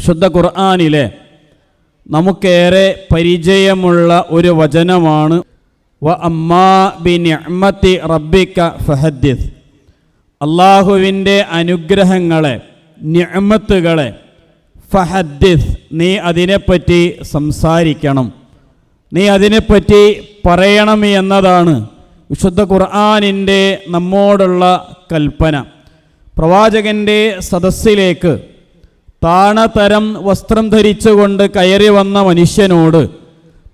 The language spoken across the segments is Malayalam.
വിശുദ്ധ ഖുർആാനിലെ നമുക്കേറെ പരിചയമുള്ള ഒരു വചനമാണ് വ അമ്മാ ബി നിഅമത്തി റബ്ബിക ഫഹദ്ദിസ്. അള്ളാഹുവിന്റെ അനുഗ്രഹങ്ങളെ നിഅമത്തുകളെ ഫഹദ്ദിസ് നീ അതിനെപ്പറ്റി സംസാരിക്കണം. നീ അതിനെപ്പറ്റി പറയണം എന്നതാണ് വിശുദ്ധ ഖുർആാനിന്റെ നമ്മോടുള്ള കൽപ്പന. പ്രവാചകന്റെ സദസ്സിലേക്ക് താണതരം വസ്ത്രം ധരിച്ചുകൊണ്ട് കയറി വന്ന മനുഷ്യനോട്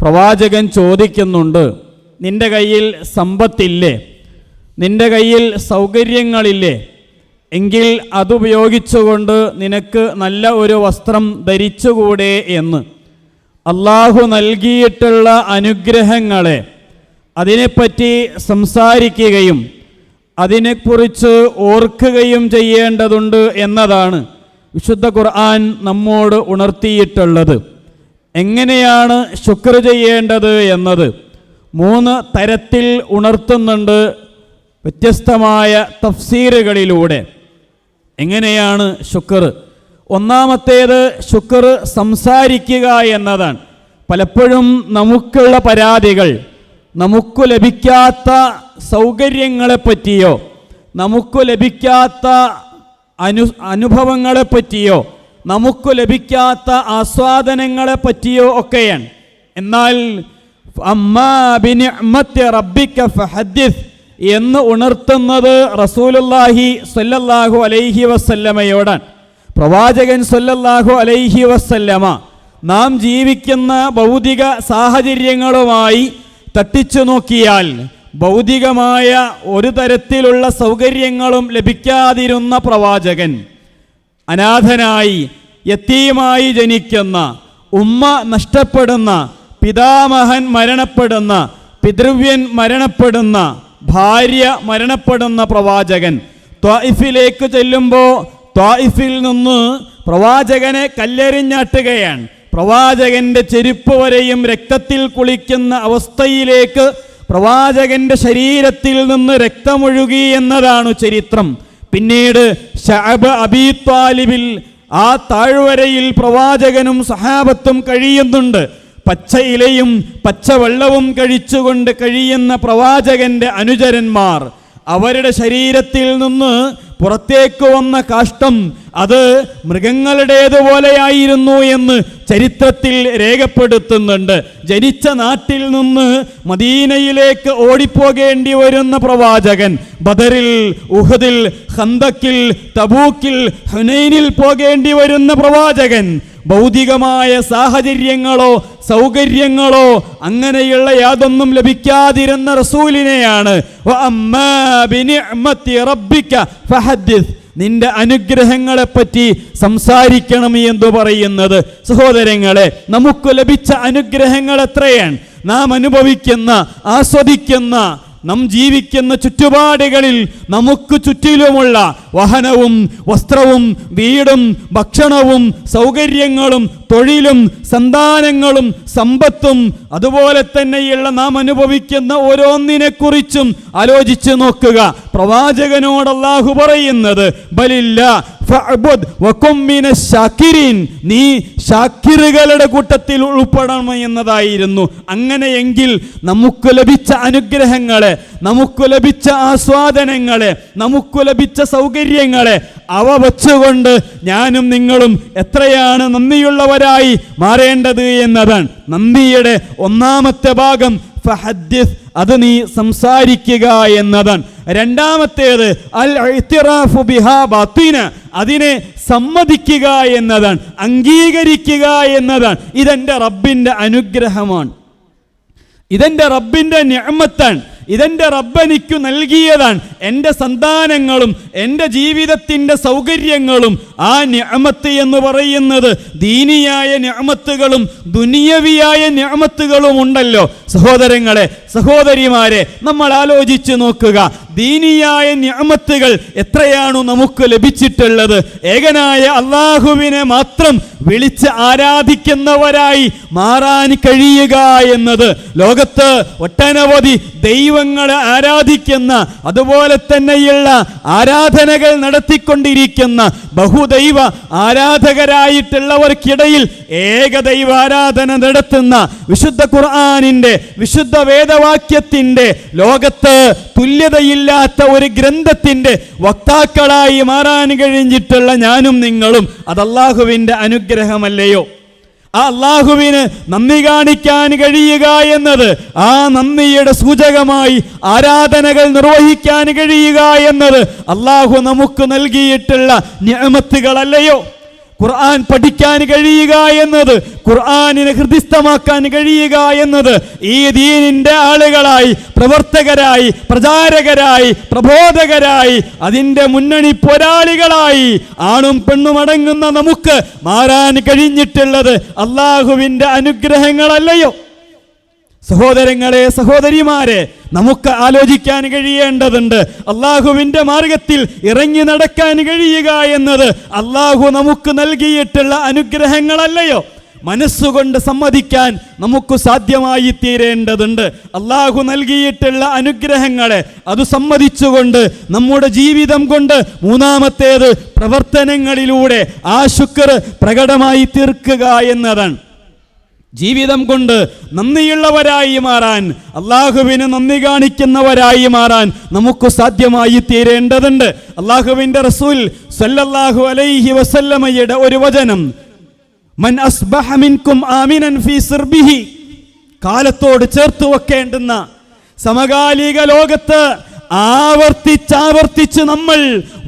പ്രവാചകൻ ചോദിക്കുന്നുണ്ട് നിന്റെ കയ്യിൽ സമ്പത്തില്ലേ? നിന്റെ കയ്യിൽ സൗകര്യങ്ങളില്ലേ? എങ്കിൽ അതുപയോഗിച്ചുകൊണ്ട് നിനക്ക് നല്ല ഒരു വസ്ത്രം ധരിച്ചുകൂടെ എന്ന്. അള്ളാഹു നൽകിയിട്ടുള്ള അനുഗ്രഹങ്ങളെ അതിനെപ്പറ്റി സംസാരിക്കുകയും അതിനെക്കുറിച്ച് ഓർക്കുകയും ചെയ്യേണ്ടതുണ്ട് എന്നതാണ്. വിശുദ്ധ ഖുർആൻ നമ്മോട് ഉണർത്തിയിട്ടുള്ളത്. എങ്ങനെയാണ് ശുക്ർ ചെയ്യേണ്ടത് എന്നത് മൂന്ന് തരത്തിൽ ഉണർത്തുന്നുണ്ട് വ്യത്യസ്തമായ തഫ്സീറുകളിലൂടെ. എങ്ങനെയാണ് ശുക്ർ? ഒന്നാമത്തേത് ശുക്ർ സംസാരിക്കുക എന്നതാണ്. പലപ്പോഴും നമുക്കുള്ള പരാതികൾ നമുക്ക് ലഭിക്കാത്ത സൗകര്യങ്ങളെപ്പറ്റിയോ നമുക്ക് ലഭിക്കാത്ത അനു അനുഭവങ്ങളെപ്പറ്റിയോ നമുക്ക് ലഭിക്കാത്ത ആസ്വാദനങ്ങളെ പറ്റിയോ ഒക്കെയാണ്. എന്നാൽ എന്ന് ഉണർത്തുന്നത് റസൂലുള്ളാഹി സ്വല്ലല്ലാഹു അലൈഹി വസല്ലമയോടാണ്. പ്രവാചകൻ സ്വല്ലല്ലാഹു അലൈഹി വസല്ലമ നാം ജീവിക്കുന്ന ഭൗതിക സാഹചര്യങ്ങളുമായി തട്ടിച്ചു നോക്കിയാൽ ഭൗതികമായ ഒരു തരത്തിലുള്ള സൗകര്യങ്ങളും ലഭിക്കാതിരുന്ന പ്രവാചകൻ അനാഥനായി യത്തീമായി ജനിക്കുന്ന ഉമ്മ നഷ്ടപ്പെടുന്ന പിതാമഹൻ മരണപ്പെടുന്ന പിതൃവ്യൻ മരണപ്പെടുന്ന ഭാര്യ മരണപ്പെടുന്ന പ്രവാചകൻ ത്വായിഫിലേക്ക് ചെല്ലുമ്പോൾ ത്വായിഫിൽ നിന്ന് പ്രവാചകനെ കല്ലെറിഞ്ഞാട്ടുകയാണ്. പ്രവാചകന്റെ ചെരുപ്പ് വരെയും രക്തത്തിൽ കുളിക്കുന്ന അവസ്ഥയിലേക്ക് പ്രവാചകന്റെ ശരീരത്തിൽ നിന്ന് രക്തമൊഴുകി എന്നതാണ് ചരിത്രം. പിന്നീട് ഷഅബ് ആ താഴ്വരയിൽ പ്രവാചകനും സഹാബത്തും കഴിയുന്നുണ്ട്. പച്ച ഇലയും പച്ചവെള്ളവും കഴിച്ചുകൊണ്ട് കഴിയുന്ന പ്രവാചകന്റെ അനുചരന്മാർ. അവരുടെ ശരീരത്തിൽ നിന്ന് പുറത്തേക്ക് വന്ന കാഷ്ടം അത് മൃഗങ്ങളുടേതുപോലെയായിരുന്നു എന്ന് ചരിത്രത്തിൽ രേഖപ്പെടുത്തുന്നുണ്ട്. ജനിച്ച നാട്ടിൽ നിന്ന് മദീനയിലേക്ക് ഓടിപ്പോകേണ്ടി വരുന്ന പ്രവാചകൻ ബദറിൽ ഉഹദിൽ ഹന്തക്കിൽ തബൂക്കിൽ ഹുനൈനിൽ പോകേണ്ടി വരുന്ന പ്രവാചകൻ ഭൗതികമായ സാഹചര്യങ്ങളോ സൗകര്യങ്ങളോ അങ്ങനെയുള്ള യാതൊന്നും ലഭിക്കാതിരുന്ന റസൂലിനെയാണ്. നിന്റെ അനുഗ്രഹങ്ങളെപ്പറ്റി സംസാരിക്കണം എന്ന് പറയുന്നത്. സഹോദരങ്ങളെ നമുക്ക് ലഭിച്ച അനുഗ്രഹങ്ങൾ എത്രയാണ് നാം അനുഭവിക്കുന്ന ആസ്വദിക്കുന്ന നാം ജീവിക്കുന്ന ചുറ്റുപാടുകളിൽ നമുക്ക് ചുറ്റിലുമുള്ള വാഹനവും വസ്ത്രവും വീടും ഭക്ഷണവും സൗകര്യങ്ങളും തൊഴിലും സന്താനങ്ങളും സമ്പത്തും അതുപോലെ തന്നെയുള്ള നാം അനുഭവിക്കുന്ന ഓരോന്നിനെക്കുറിച്ചും ആലോചിച്ച് നോക്കുക. പ്രവാചകനോട് പറയുന്നത് ബലില്ല നീ ഷാക്കിറുകളുടെ കൂട്ടത്തിൽ ഉൾപ്പെടണം എന്നതായിരുന്നു. അങ്ങനെയെങ്കിൽ നമുക്ക് ലഭിച്ച അനുഗ്രഹങ്ങളെ നമുക്ക് ലഭിച്ച ആസ്വാദനങ്ങളെ നമുക്ക് ലഭിച്ച സൗകര്യങ്ങളെ അവ വച്ചുകൊണ്ട് ഞാനും നിങ്ങളും എത്രയാണ് നന്ദിയുള്ളവരായി മാറേണ്ടത് എന്നതാണ് നന്ദിയുടെ ഒന്നാമത്തെ ഭാഗം. ഫഹദ്ദിസ് അത് നീ സംസാരിക്കുക എന്നതാണ് രണ്ടാമത്തേത് അൽ ഇത്തിറാഫു ബിഹാ ബാത്തിന അതിനെ സമ്മതിക്കുക എന്നതാണ് അംഗീകരിക്കുക എന്നതാണ് ഇതെന്റെ റബ്ബിന്റെ അനുഗ്രഹമാണ്. ഇതെന്റെ റബ്ബിന്റെ ഞമ്മത്താണ് ഇതെന്റെ റബ്ബനിക്ക് നൽകിയതാണ്. എന്റെ സന്താനങ്ങളും എന്റെ ജീവിതത്തിന്റെ സൗകര്യങ്ങളും ആ ഞാമത്ത് എന്ന് പറയുന്നത് ദീനിയായ ഞാമത്തുകളും ദുനിയവിയായ ഞാമത്തുകളും ഉണ്ടല്ലോ. സഹോദരങ്ങളെ സഹോദരിമാരെ നമ്മൾ ആലോചിച്ച് നോക്കുക. ദീനിയായ ഞാമത്തുകൾ എത്രയാണ് നമുക്ക് ലഭിച്ചിട്ടുള്ളത്? ഏകനായ അള്ളാഹുവിനെ മാത്രം വിളിച്ച് ആരാധിക്കുന്നവരായി മാറാൻ കഴിയുക എന്നത്. ലോകത്ത് ഒട്ടനവധി ദൈവങ്ങളെ ആരാധിക്കുന്ന അതുപോലെ തന്നെയുള്ള ആരാധനകൾ നടത്തിക്കൊണ്ടിരിക്കുന്ന ബഹുദൈവ ആരാധകരായിട്ടുള്ളവർക്കിടയിൽ ഏകദൈവ ആരാധന നടത്തുന്ന വിശുദ്ധ ഖുർആാനിന്റെ വിശുദ്ധ വേദവാക്യത്തിന്റെ ലോകത്ത് തുല്യതയില്ലാത്ത ഒരു ഗ്രന്ഥത്തിന്റെ വക്താക്കളായി മാറാൻ കഴിഞ്ഞിട്ടുള്ള ഞാനും നിങ്ങളും. അത് അള്ളാഹുവിന്റെ അനുഗ്രഹമല്ലയോ? അള്ളാഹുവിന് നന്ദി കാണിക്കാൻ കഴിയുക എന്നത് ആ നന്ദിയുടെ സൂചകമായി ആരാധനകൾ നിർവഹിക്കാൻ കഴിയുക എന്നത് അള്ളാഹു നമുക്ക് നൽകിയിട്ടുള്ള ഞാമത്തുകളല്ലയോ ഖുർആൻ പഠിക്കാൻ കഴിയുക എന്നത് ഖുർആാനിനെ ഹൃദിസ്ഥമാക്കാൻ കഴിയുക എന്നത് ഈ ദീനിന്റെ ആളുകളായി പ്രവർത്തകരായി പ്രചാരകരായി പ്രബോധകരായി അതിന്റെ മുന്നണി പോരാളികളായി ആണും പെണ്ണും അടങ്ങുന്ന നമുക്ക് മാറാൻ കഴിഞ്ഞിട്ടുള്ളത് അള്ളാഹുവിന്റെ അനുഗ്രഹങ്ങളല്ലയോ? സഹോദരങ്ങളെ സഹോദരിമാരെ നമുക്ക് ആലോചിക്കാൻ കഴിയേണ്ടതുണ്ട്. അള്ളാഹുവിന്റെ മാർഗത്തിൽ ഇറങ്ങി നടക്കാൻ കഴിയുക എന്നത് അള്ളാഹു നമുക്ക് നൽകിയിട്ടുള്ള അനുഗ്രഹങ്ങളല്ലയോ? മനസ്സുകൊണ്ട് സമ്മതിക്കാൻ നമുക്ക് സാധ്യമായി തീരേണ്ടതുണ്ട്. അള്ളാഹു നൽകിയിട്ടുള്ള അനുഗ്രഹങ്ങളെ അത് സമ്മതിച്ചുകൊണ്ട് നമ്മുടെ ജീവിതം കൊണ്ട് മൂന്നാമത്തേത് പ്രവർത്തനങ്ങളിലൂടെ ആ ശുക്ർ പ്രകടമായി തീർക്കുക എന്നതാണ്. ജീവിതം കൊണ്ട് നന്ദിയുള്ളവരായി മാറാൻ അള്ളാഹുവിന് നന്ദി കാണിക്കുന്നവരായി മാറാൻ നമുക്ക് സാധ്യമായി തീരേണ്ടതുണ്ട്. അള്ളാഹുവിന്റെ റസൂൽ സല്ലല്ലാഹു അലൈഹി വസല്ലമയുടെ ഒരു വചനം മൻ അസ്ബഹ മിൻകും ആമിനൻ ഫീ സിർബിഹി കാലത്തോട് ചേർത്ത് വെക്കേണ്ടുന്ന സമകാലിക ലോകത്ത് ആവർത്തിച്ചാവർത്തിച്ച് നമ്മൾ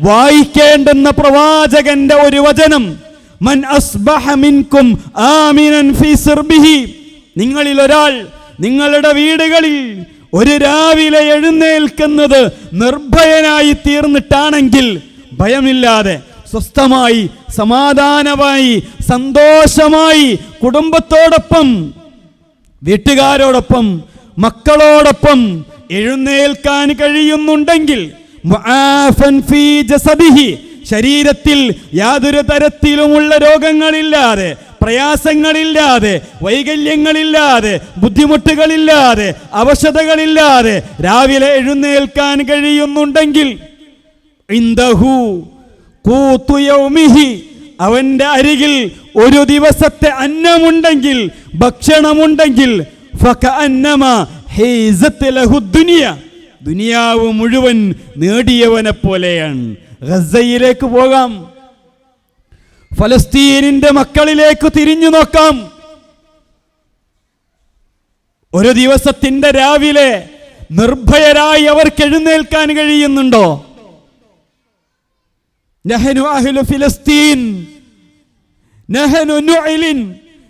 വായിക്കേണ്ടുന്ന പ്രവാചകന്റെ ഒരു വചനം. മൻ അസ്ബഹ മിൻകും ആമിനൻ ഫീ സിർബിഹി. നിങ്ങളിൽ ഒരാൾ നിങ്ങളുടെ വീടുകളിൽ ഒരു രാവിലെ എഴുന്നേൽക്കുന്നത് നിർഭയനായി തീർന്നിട്ടാണെങ്കിൽ ഭയമില്ലാതെ സ്വസ്ഥമായി സമാധാനമായി സന്തോഷമായി കുടുംബത്തോടൊപ്പം വീട്ടുകാരോടൊപ്പം മക്കളോടൊപ്പം എഴുന്നേൽക്കാൻ കഴിയുന്നുണ്ടെങ്കിൽ ശരീരത്തിൽ യാതൊരു തരത്തിലുമുള്ള രോഗങ്ങളില്ലാതെ പ്രയാസങ്ങളില്ലാതെ വൈകല്യങ്ങളില്ലാതെ ബുദ്ധിമുട്ടുകളില്ലാതെ അവശതകളില്ലാതെ രാവിലെ എഴുന്നേൽക്കാൻ കഴിയുന്നുണ്ടെങ്കിൽ അവന്റെ അരികിൽ ഒരു ദിവസത്തെ അന്നമുണ്ടെങ്കിൽ ഭക്ഷണമുണ്ടെങ്കിൽ ദുനിയാവ് മുഴുവൻ നേടിയവനെ പോലെയാണ് ഗസയിലേക്ക് പോകാം. ഫലസ്തീനിന്റെ മക്കളിലേക്ക് തിരിഞ്ഞു നോക്കാം. ഒരു ദിവസത്തിന്റെ രാവിലെ നിർഭയരായി അവർക്ക് എഴുന്നേൽക്കാൻ കഴിയുന്നുണ്ടോ? ഫിലസ്തീൻ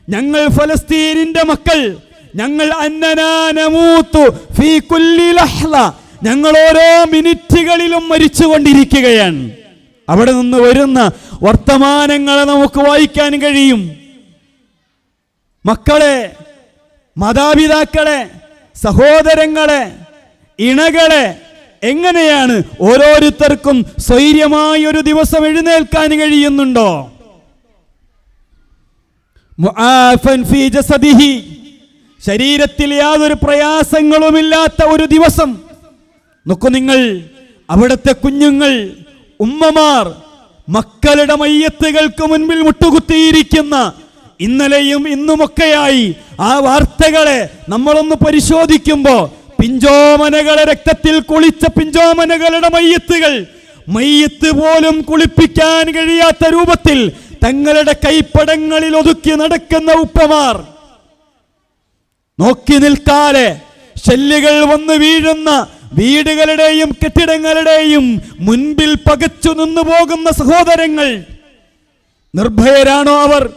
ഞങ്ങൾ ഫലസ്തീനിന്റെ മക്കൾ ഞങ്ങൾ അന്നനാനമൂത്തു ഫീ കുല്ലി ലഹ്ള ഞങ്ങൾ ഓരോ മിനിറ്റുകളിലും മരിച്ചുകൊണ്ടിരിക്കുകയാണ്. അവിടെ നിന്ന് വരുന്ന വർത്തമാനങ്ങളെ നമുക്ക് വായിക്കാൻ കഴിയും. മക്കളെ മാതാപിതാക്കളെ സഹോദരങ്ങളെ ഇണകളെ എങ്ങനെയാണ് ഓരോരുത്തർക്കും സ്വൈര്യമായി ഒരു ദിവസം എഴുന്നേൽക്കാൻ കഴിയുന്നുണ്ടോ? ശരീരത്തിൽ യാതൊരു പ്രയാസങ്ങളുമില്ലാത്ത ഒരു ദിവസം നോക്കൂ നിങ്ങൾ അവിടുത്തെ കുഞ്ഞുങ്ങൾ ഉമ്മമാർ മക്കളുടെ മയ്യത്തുകൾക്ക് മുൻപിൽ മുട്ടുകുത്തിയിരിക്കുന്ന ഇന്നലെയും ഇന്നുമൊക്കെയായി ആ വാർത്തകളെ നമ്മളൊന്ന് പരിശോധിക്കുമ്പോൾ പിഞ്ചോമനകളെ രക്തത്തിൽ കുളിച്ച പിഞ്ചോമനകളുടെ മയ്യത്തുകൾ മയ്യത്ത് പോലും കുളിപ്പിക്കാൻ കഴിയാത്ത രൂപത്തിൽ തങ്ങളുടെ കൈപ്പടങ്ങളിൽ ഒതുക്കി നടക്കുന്ന ഉപ്പമാർ. നോക്കി നിൽക്കാതെ ശല്യകൾ വന്ന് വീഴുന്ന വീടുകളുടെയും കെട്ടിടങ്ങളുടെയും മുൻപിൽ പകച്ചു നിന്നു പോകുന്ന സഹോദരങ്ങൾ നിർഭയരാണോ അവർ?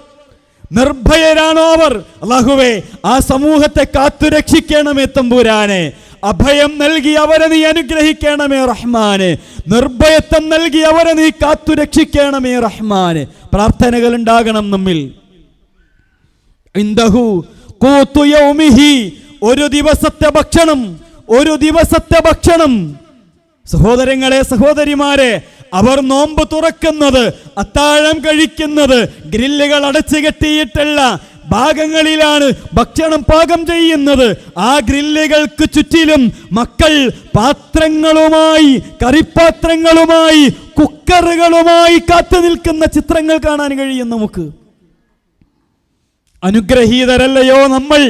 നിർഭയരാണോ അവർ? അള്ളാഹുവേ ആ സമൂഹത്തെ കാത്തുരക്ഷിക്കണമേ തമ്പുരാനെ. അഭയം നൽകി അവരെ നീ അനുഗ്രഹിക്കണമേ റഹ്മാന്. നിർഭയത്വം നൽകി അവരെ നീ കാത്തുരക്ഷിക്കണമേ റഹ്മാന്. പ്രാർത്ഥനകൾ ഉണ്ടാകണം നമ്മിൽ. ഒരു ദിവസത്തെ ഭക്ഷണം ഒരു ദിവസത്തെ ഭക്ഷണം. സഹോദരങ്ങളെ സഹോദരിമാരെ അവർ നോമ്പ് തുറക്കുന്നത് അത്താഴം കഴിക്കുന്നത് ഗ്രില്ലുകൾ അടച്ചു കെട്ടിയിട്ടുള്ള ഭാഗങ്ങളിലാണ് ഭക്ഷണം പാകം ചെയ്യുന്നത്. ആ ഗ്രില്ലുകൾക്ക് ചുറ്റിലും മക്കൾ പാത്രങ്ങളുമായി കറിപ്പാത്രങ്ങളുമായി കുക്കറുകളുമായി കാത്തു നിൽക്കുന്ന ചിത്രങ്ങൾ കാണാൻ കഴിയും നമുക്ക്. അനുഗ്രഹീതരല്ലയോ നമ്മൾ?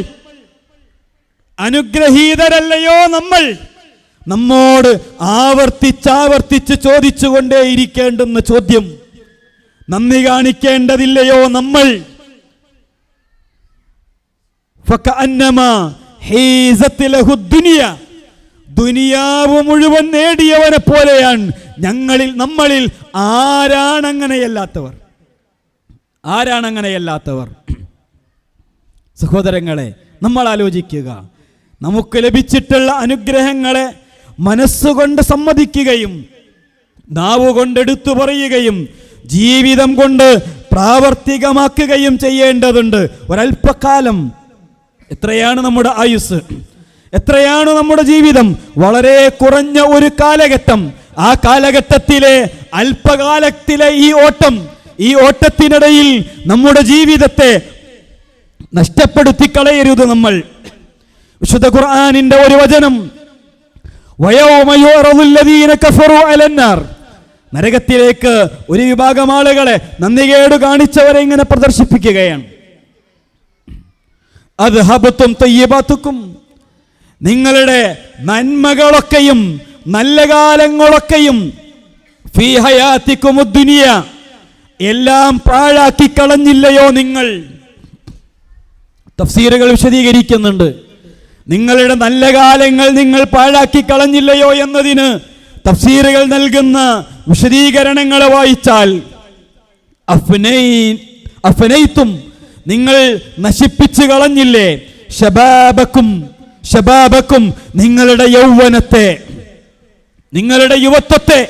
അനുഗ്രഹീതരല്ലയോ നമ്മൾ? നമ്മോട് ആവർത്തിച്ചാവർത്തിച്ച് ചോദിച്ചുകൊണ്ടേയിരിക്കേണ്ടുന്ന ചോദ്യം. നന്ദി കാണിക്കേണ്ടതില്ലയോ നമ്മൾ. ദുനിയാവ് മുഴുവൻ നേടിയവനെ പോലെയാണ് ഞങ്ങളിൽ നമ്മളിൽ ആരാണങ്ങനെയല്ലാത്തവർ? ആരാണങ്ങനെയല്ലാത്തവർ? സഹോദരങ്ങളെ നമ്മൾ ആലോചിക്കുക. നമുക്ക് ലഭിച്ചിട്ടുള്ള അനുഗ്രഹങ്ങളെ മനസ്സുകൊണ്ട് സമ്മതിക്കുകയും നാവ് കൊണ്ടെടുത്തു പറയുകയും ജീവിതം കൊണ്ട് പ്രാവർത്തികമാക്കുകയും ചെയ്യേണ്ടതുണ്ട്. ഒരല്പകാലം എത്രയാണ് നമ്മുടെ ആയുസ് എത്രയാണ് നമ്മുടെ ജീവിതം? വളരെ കുറഞ്ഞ ഒരു കാലഘട്ടം. ആ കാലഘട്ടത്തിലെ അല്പകാലത്തിലെ ഈ ഓട്ടം ഈ ഓട്ടത്തിനിടയിൽ നമ്മുടെ ജീവിതത്തെ നഷ്ടപ്പെടുത്തി കളയരുത് നമ്മൾ. വിശുദ്ധ ഖുർആാനിന്റെ ഒരു വചനം. നരകത്തിലേക്ക് ഒരു വിഭാഗം ആളുകളെ നന്ദികേട് കാണിച്ചവരെ ഇങ്ങനെ പ്രദർശിപ്പിക്കുകയാണ്. അത് ഹബത്തും തയ്യബാത്തുക്കും നിങ്ങളുടെ നന്മകളൊക്കെയും നല്ല കാലങ്ങളൊക്കെയും ഫീ ഹയാത്തിക്കും ദുനിയ എല്ലാം പാഴാക്കി കളഞ്ഞില്ലയോ നിങ്ങൾ? തഫ്സീറുകൾ വിശദീകരിക്കുന്നുണ്ട്. നിങ്ങളുടെ നല്ല കാലങ്ങൾ നിങ്ങൾ പാഴാക്കി കളഞ്ഞില്ലയോ എന്നതിന് തഫ്സീറുകൾ നൽകുന്ന വിശദീകരണങ്ങൾ വായിച്ചാൽ അഫ്നൈ- അഫ്നൈത്തും നിങ്ങൾ നശിപ്പിച്ചു കളഞ്ഞില്ലേ? ഷബാബക്കും ഷബാബക്കും നിങ്ങളുടെ യൗവനത്തെ നിങ്ങളുടെ യുവത്വത്തെ.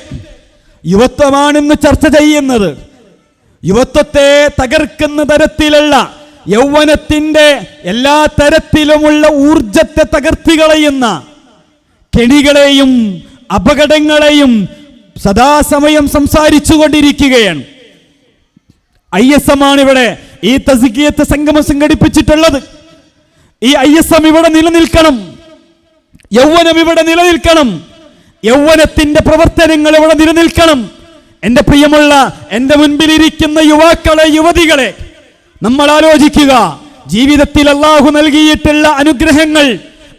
യുവത്വമാണെന്ന് ചർച്ച ചെയ്യുന്നത്. യുവത്വത്തെ തകർക്കുന്ന തരത്തിലുള്ള യൗവനത്തിന്റെ എല്ലാ തരത്തിലുമുള്ള ഊർജത്തെ തകർത്തി കളയുന്ന കെണികളെയും അപകടങ്ങളെയും സദാസമയം സംസാരിച്ചു കൊണ്ടിരിക്കുകയാണ്. ഐ എസ് എം ആണ് ഇവിടെ ഈ തസിക്കിയത്ത് സംഗമം സംഘടിപ്പിച്ചിട്ടുള്ളത്. ഈ ഐ എസ് എം ഇവിടെ നിലനിൽക്കണം. യൗവനം ഇവിടെ നിലനിൽക്കണം. യൗവനത്തിന്റെ പ്രവർത്തനങ്ങൾ ഇവിടെ നിലനിൽക്കണം. എന്റെ പ്രിയമുള്ള എന്റെ മുൻപിലിരിക്കുന്ന യുവാക്കളെ യുവതികളെ നമ്മൾ ആലോചിക്കുക. ജീവിതത്തിൽ അള്ളാഹു നൽകിയിട്ടുള്ള അനുഗ്രഹങ്ങൾ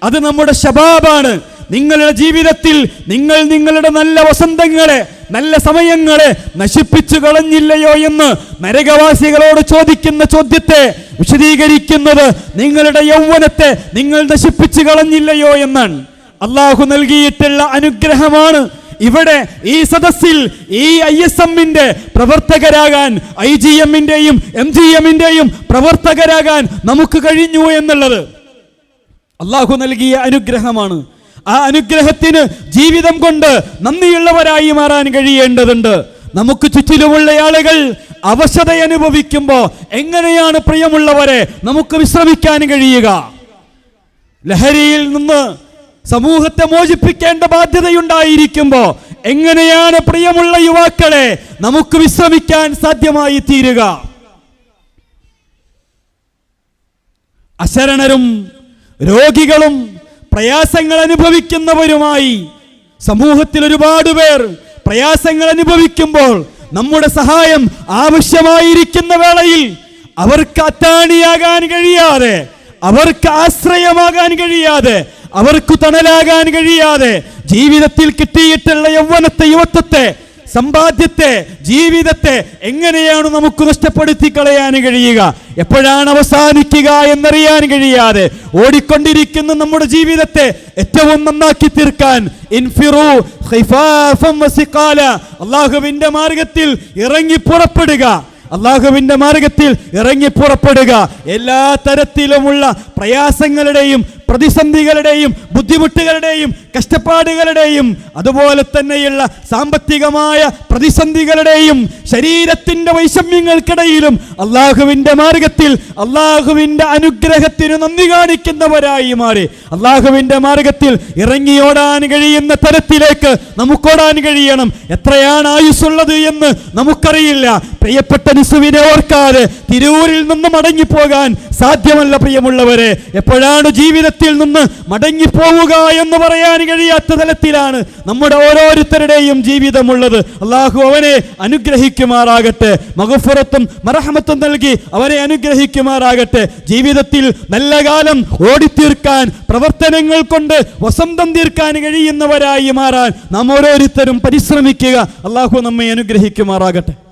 അത് നമ്മുടെ ശബാബാണ്. നിങ്ങളുടെ ജീവിതത്തിൽ നിങ്ങൾ നിങ്ങളുടെ നല്ല വസന്തങ്ങളെ നല്ല സമയങ്ങളെ നശിപ്പിച്ചു കളഞ്ഞില്ലയോ എന്ന് നരകവാസികളോട് ചോദിക്കുന്ന ചോദ്യത്തെ വിശദീകരിക്കുന്നത് നിങ്ങളുടെ യൗവനത്തെ നിങ്ങൾ നശിപ്പിച്ചു കളഞ്ഞില്ലയോ എന്നാണ്. അള്ളാഹു നൽകിയിട്ടുള്ള അനുഗ്രഹമാണ് ഇവിടെ ഈ സദസ്സിൽ ഈ ഐ എസ് എമ്മിന്റെ പ്രവർത്തകരാകാൻ ഐ ജി എമ്മിന്റെയും എം ജി എമ്മിന്റെയും പ്രവർത്തകരാകാൻ നമുക്ക് കഴിഞ്ഞു എന്നുള്ളത് അള്ളാഹു നൽകിയ അനുഗ്രഹമാണ്. ആ അനുഗ്രഹത്തിന് ജീവിതം കൊണ്ട് നന്ദിയുള്ളവരായി മാറാൻ കഴിയേണ്ടതുണ്ട്. നമുക്ക് ചുറ്റിലുമുള്ള ആളുകൾ അവശത അനുഭവിക്കുമ്പോൾ എങ്ങനെയാണ് പ്രിയമുള്ളവരെ നമുക്ക് വിശ്രമിക്കാൻ കഴിയുക? ലഹരിയിൽ നിന്ന് സമൂഹത്തെ മോചിപ്പിക്കേണ്ട ബാധ്യതയുണ്ടായിരിക്കുമ്പോ എങ്ങനെയാണ് പ്രിയമുള്ള യുവാക്കളെ നമുക്ക് വിശ്രമിക്കാൻ സാധ്യമായി തീരുക? അശരണരും രോഗികളും പ്രയാസങ്ങൾ അനുഭവിക്കുന്നവരുമായി സമൂഹത്തിൽ ഒരുപാട് പേർ പ്രയാസങ്ങൾ അനുഭവിക്കുമ്പോൾ നമ്മുടെ സഹായം ആവശ്യമായിരിക്കുന്ന വേളയിൽ അവർക്ക് അത്താണിയാകാൻ കഴിയാതെ അവർക്ക് ആശ്രയമാകാൻ കഴിയാതെ അവർക്ക് തണലാകാൻ കഴിയാതെ ജീവിതത്തിൽ കിട്ടിയിട്ടുള്ള യൗവനത്തെ യുവത്വത്തെ സമ്പാദ്യത്തെ ജീവിതത്തെ എങ്ങനെയാണ് നമുക്ക് നഷ്ടപ്പെടുത്തി കളയാൻ കഴിയുക? എപ്പോഴാണ് അവസാനിക്കുക എന്നറിയാൻ കഴിയാതെ ഓടിക്കൊണ്ടിരിക്കുന്ന നമ്മുടെ ജീവിതത്തെ ഏറ്റവും നന്നാക്കി തീർക്കാൻ ഇൻഫിറു അള്ളാഹുവിന്റെ മാർഗത്തിൽ ഇറങ്ങി പുറപ്പെടുക. അള്ളാഹുവിന്റെ മാർഗത്തിൽ ഇറങ്ങി പുറപ്പെടുക. എല്ലാ തരത്തിലുമുള്ള പ്രയാസങ്ങളുടെയും പ്രതിസന്ധികളുടെയും ബുദ്ധിമുട്ടുകളുടെയും കഷ്ടപ്പാടുകളുടെയും അതുപോലെ തന്നെയുള്ള സാമ്പത്തികമായ പ്രതിസന്ധികളുടെയും ശരീരത്തിന്റെ വൈഷമ്യങ്ങൾക്കിടയിലും അള്ളാഹുവിന്റെ മാർഗത്തിൽ അള്ളാഹുവിന്റെ അനുഗ്രഹത്തിന് നന്ദി കാണിക്കുന്നവരായി മാറി. അള്ളാഹുവിന്റെ മാർഗത്തിൽ ഇറങ്ങിയോടാൻ കഴിയുന്ന തരത്തിലേക്ക് നമുക്കോടാൻ കഴിയണം. എത്രയാണ് ആയുസ്സുള്ളത് എന്ന് നമുക്കറിയില്ല. പ്രിയപ്പെട്ട നിസുവിനെ ഓർക്കാതെ തിരൂരിൽ നിന്ന് മടങ്ങിപ്പോകാൻ സാധ്യമല്ല പ്രിയമുള്ളവരെ. എപ്പോഴാണ് ജീവിതത്തിൽ നിന്ന് മടങ്ങിപ്പോവുക എന്ന് പറയാൻ കഴിയാത്ത തലത്തിലാണ് നമ്മുടെ ഓരോരുത്തരുടെയും ജീവിതമുള്ളത്. അള്ളാഹു അവനെ അനുഗ്രഹിക്കുമാറാകട്ടെ. മകഫുറത്തും മറഹമത്തും നൽകി അവനെ അനുഗ്രഹിക്കുമാറാകട്ടെ. ജീവിതത്തിൽ നല്ല കാലം ഓടിത്തീർക്കാൻ പ്രവർത്തനങ്ങൾ കൊണ്ട് വസന്തം തീർക്കാൻ കഴിയുന്നവരായി മാറാൻ നാം ഓരോരുത്തരും പരിശ്രമിക്കുക. അള്ളാഹു നമ്മെ അനുഗ്രഹിക്കുമാറാകട്ടെ.